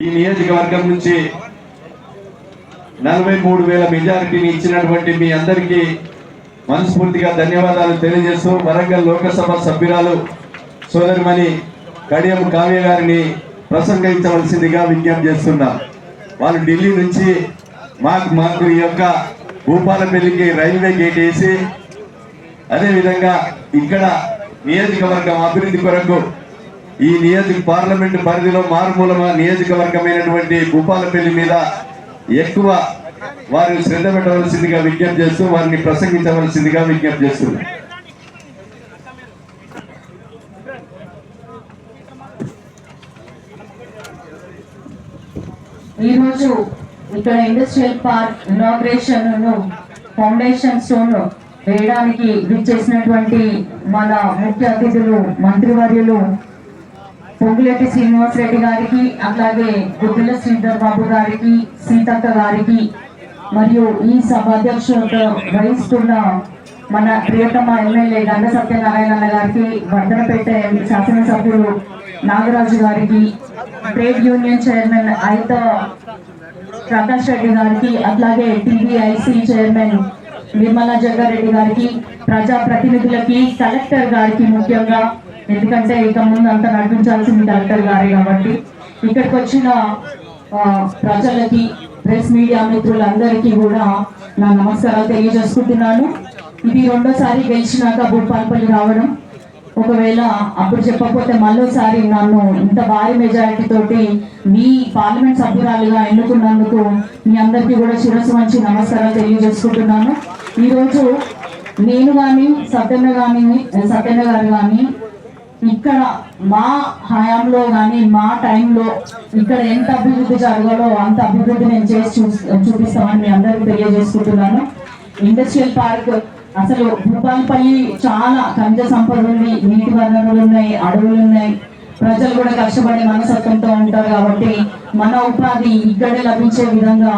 ఈ నియోజకవర్గం నుంచి నలభై మూడు వేల మెజారిటీని ఇచ్చినటువంటి మీ అందరికీ మనస్ఫూర్తిగా ధన్యవాదాలు తెలియజేస్తూ వరంగల్ లోకసభ సభ్యురాలు సోదరిమణి కడియం కావ్య గారిని ప్రసంగించవలసిందిగా విజ్ఞప్తి చేస్తున్నా. వాళ్ళు ఢిల్లీ నుంచి మాకు మాకు ఈ యొక్క భూపాలపల్లికి రైల్వే గేట్ వేసి అదేవిధంగా ఇక్కడ నియోజకవర్గం అభివృద్ధి కొరకు ఈ నియోజక పార్లమెంట్ పరిధిలో మారుమూల నియోజకవర్గమైనటువంటి భూపాలపల్లి మీద ఎక్కువ వారిని శ్రద్ధ పెట్టవలసిందిగా విజ్ఞప్తి చేస్తూ వారిని ప్రసంగించవలసిందిగా విజ్ఞప్తి చేస్తున్నారు ఈరోజు ఇక్కడ industrial park inauguration foundation stone వేయడానికి విచ్చేసినటువంటి మన ముఖ్య అతిథులు మంత్రివర్యులు పొంగులెట్టి శ్రీనివాస్ రెడ్డి గారికి అట్లాగే గుద్దుల శ్రీధర్ బాబు గారికి సీతక్క గారికి మరియు ఈ సభ వహిస్తున్న మన ప్రియతమ ఎమ్మెల్యే గంగ సత్యనారాయణ గారికి వర్ధనపేట శాసనసభ్యులు నాగరాజు గారికి ట్రేడ్ యూనియన్ చైర్మన్ అయిత ప్రకాష్ రెడ్డి గారికి అట్లాగే టీబీఐసి చైర్మన్ నిర్మలా జగ్గారెడ్డి గారికి ప్రజా ప్రతినిధులకి కలెక్టర్ గారికి ముఖ్యంగా ఎందుకంటే ఇక ముందు అంతా నడిపించాల్సింది కలెక్టర్ గారే కాబట్టి ఇక్కడికి వచ్చిన ప్రజలకి ప్రెస్ మీడియా మిత్రులందరికీ కూడా నా నమస్కారాలు తెలియజేసుకుంటున్నాను. ఇది రెండోసారి గెలిచినాక భూపాలపల్లి రావడం. ఒకవేళ అప్పుడు చెప్పకపోతే మరోసారి నన్ను ఇంత భారీ మెజారిటీ తోటి మీ పార్లమెంట్ సభ్యురాలుగా ఎన్నుకున్నందుకు మీ అందరికీ కూడా శిరస్సు మంచి నమస్కారాలు తెలియజేసుకుంటున్నాను. ఈరోజు నేను కానీ సత్యన్న కానీ సత్యన్న గారు కానీ ఇక్కడ మా హయాంలో కానీ మా టైంలో ఇక్కడ ఎంత అభివృద్ధి జరగాలో అంత అభివృద్ధి నేను చేసి చూ చూపిస్తామని మీ అందరికీ తెలియజేసుకుంటున్నాను. ఇండస్ట్రియల్ పార్క్ అసలు భూపాలపల్లి చాలా ఖనిజ సంపద ఉంది నీటి వనరులు ఉన్నాయి అడవులు ఉన్నాయి ప్రజలు కూడా కష్టపడి మనసత్వంతో ఉంటారు కాబట్టి మన ఉపాధి ఇక్కడే లభించే విధంగా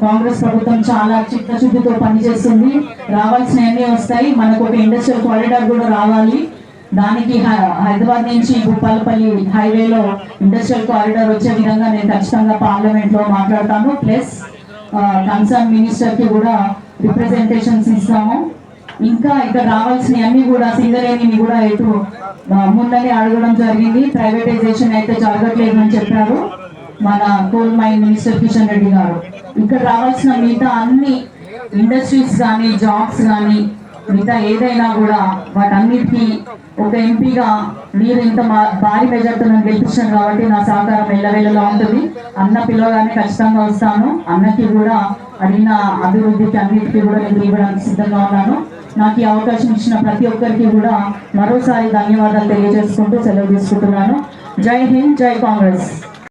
కాంగ్రెస్ ప్రభుత్వం చాలా చిత్తశుద్ధితో పనిచేస్తుంది. రావాల్సినవన్నీ వస్తాయి. మనకు ఒక ఇండస్ట్రియల్ కారిడార్ కూడా రావాలి. దానికి హై- హైదరాబాద్ నుంచి భూపాలపల్లి హైవేలో ఇండస్ట్రియల్ కారిడార్ వచ్చే విధంగా నేను ఖచ్చితంగా పార్లమెంట్లో మాట్లాడతాను ప్లస్ కన్సర్న్ మినిస్టర్కి కూడా రిప్రజెంటేషన్స్ ఇస్తాము. ఇంకా ఇక్కడ రావాల్సిన అన్ని కూడా సింగరేణిని కూడా ఇటు ముందని అడగడం జరిగింది. ప్రైవేటైజేషన్ అయితే జరగట్లేదు అని చెప్పారు మన coal mine minister Kishan Reddy గారు. ఇక్కడ రావాల్సిన మిగతా అన్ని ఇండస్ట్రీస్ కానీ జాబ్స్ కానీ మిగతా ఏదైనా కూడా వాటన్నిటికీ ఒక ఎంపీగా మీరు ఇంత మా- భారీ మెజార్టీ నన్ను గెలిపించాను కాబట్టి నా సహకారం ఎల్లవేళలా ఉంటుంది. అన్న పిల్లగానే ఖచ్చితంగా వస్తాను. అన్నకి కూడా అడిగిన అభివృద్ధికి అన్నిటికీ కూడా నేను ఇవ్వడానికి సిద్ధంగా ఉన్నాను. నాకు ఈ అవకాశం ఇచ్చిన ప్రతి ఒక్కరికి కూడా మరోసారి ధన్యవాదాలు తెలియజేసుకుంటూ సెలవు తీసుకుంటున్నాను. జై హింద్ జై కాంగ్రెస్.